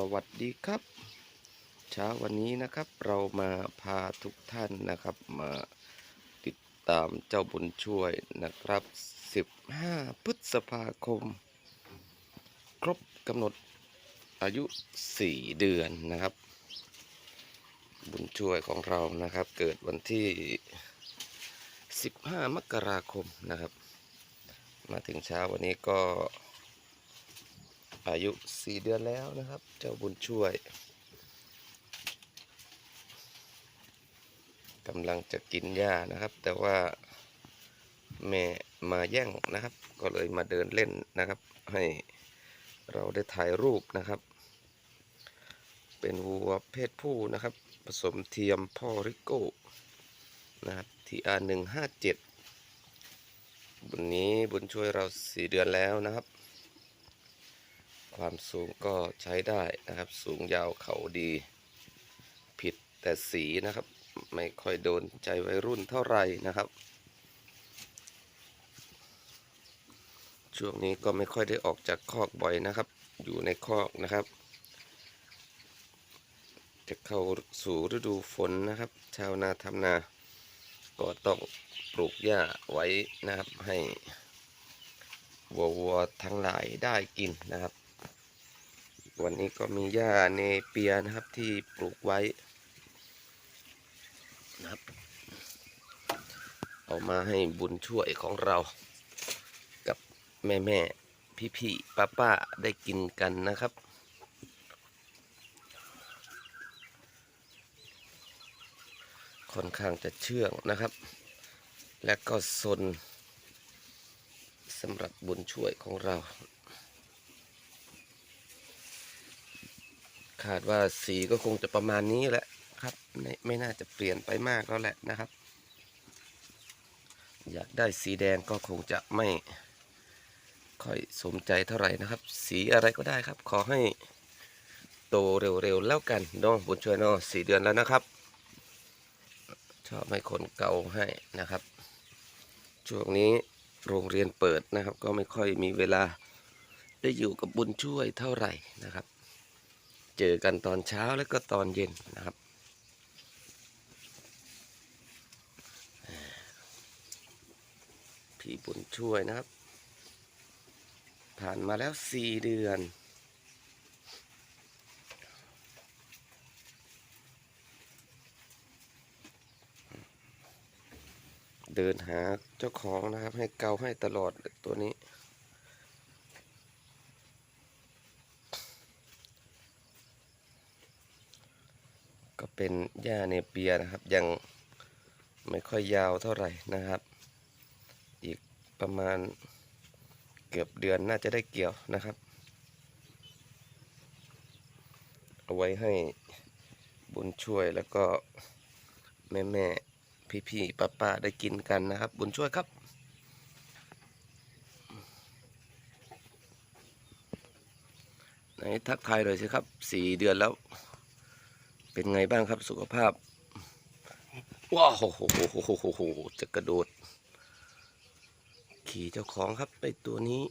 สวัสดีครับ เช้าวันนี้นะครับเรามาพาทุกท่านนะครับมาติดตามเจ้าบุญช่วยนะครับ 15 พฤษภาคม ครบกำหนดอายุ 4 เดือนนะครับ บุญช่วยของเรานะครับ เกิดวันที่ 15 มกราคมนะครับ มาถึงเช้าวันนี้ก็ อายุ4เดือนแล้วนะครับ เจ้าบุญช่วยกำลังจะกินหญ้านะครับ แต่ว่าแม่มาแย่งนะครับ ก็เลยมาเดินเล่นนะครับ ให้เราได้ถ่ายรูปนะครับ เป็นวัวเพศผู้นะครับ ผสมเทียมพ่อริโก้นะครับทีอาร์หนึ่งห้าเจ็ดบุญนี้บุญช่วยเราสี่เดือนแล้วนะครับ ความสูงก็ใช้ได้นะครับ สูงยาวเขาดี ผิดแต่สีนะครับ ไม่ค่อยโดนใจวัยรุ่นเท่าไหร่นะครับ ช่วงนี้ก็ไม่ค่อยได้ออกจากคอกบ่อยนะครับ อยู่ในคอกนะครับ จะเข้าสู่ฤดูฝนนะครับ ชาวนาทำนา ก็ต้องปลูกหญ้าไว้นะครับให้วัววัวทั้งหลายได้กินนะครับ วันนี้ก็มีหญ้าเนเปียนะครับที่ปลูกไว้นะครับ เอามาให้บุญช่วยของเรา กับแม่แม่พี่พี่ป้าป้าได้กินกันนะครับ ค่อนข้างจะเชื่องนะครับ และก็สนสำหรับบุญช่วยของเรา คาดว่าสีก็คงจะประมาณนี้แหละครับไม่ไม่น่าจะเปลี่ยนไปมากแล้วแหละนะครับ อยากได้สีแดงก็คงจะไม่ค่อยสมใจเท่าไหร่นะครับ สีอะไรก็ได้ครับ ขอให้โตเร็วๆแล้วกันน้องบุญช่วยน้องสี่เดือนแล้วนะครับ ชอบให้คนเก่าให้นะครับ ช่วงนี้โรงเรียนเปิดนะครับ ก็ไม่ค่อยมีเวลาได้อยู่กับบุญช่วยเท่าไหร่นะครับ เจอกันตอนเช้าแล้วก็ตอนเย็นนะครับ พี่บุญช่วยนะครับ ผ่านมาแล้วสี่เดือนเดินหาเจ้าของนะครับ ให้เกาให้ตลอดตัวนี้ ก็เป็นหญ้าเนเปียนะครับ ยังไม่ค่อยยาวเท่าไหร่นะครับ อีกประมาณเกือบเดือนน่าจะได้เกี่ยวนะครับ เอาไว้ให้บุญช่วยแล้วก็แม่แม่พี่พี่ป้าป้าได้กินกันนะครับ บุญช่วยครับไหนทักทายหน่อยสิครับสี่เดือนแล้ว เป็นไงบ้างครับสุขภาพ ว้าวโหโหโหโหโหโหจะกระโดด ขี่เจ้าของครับไอตัวนี้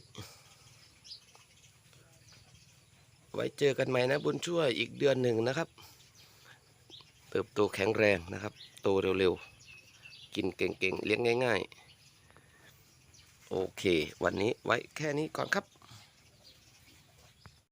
ไว้เจอกันใหม่นะบุญช่วยอีกเดือนหนึ่งนะครับ เติบโตแข็งแรงนะครับ โตเร็วๆ กินเก่งๆ เลี้ยงง่าย ๆ โอเค วันนี้ไว้แค่นี้ก่อนครับ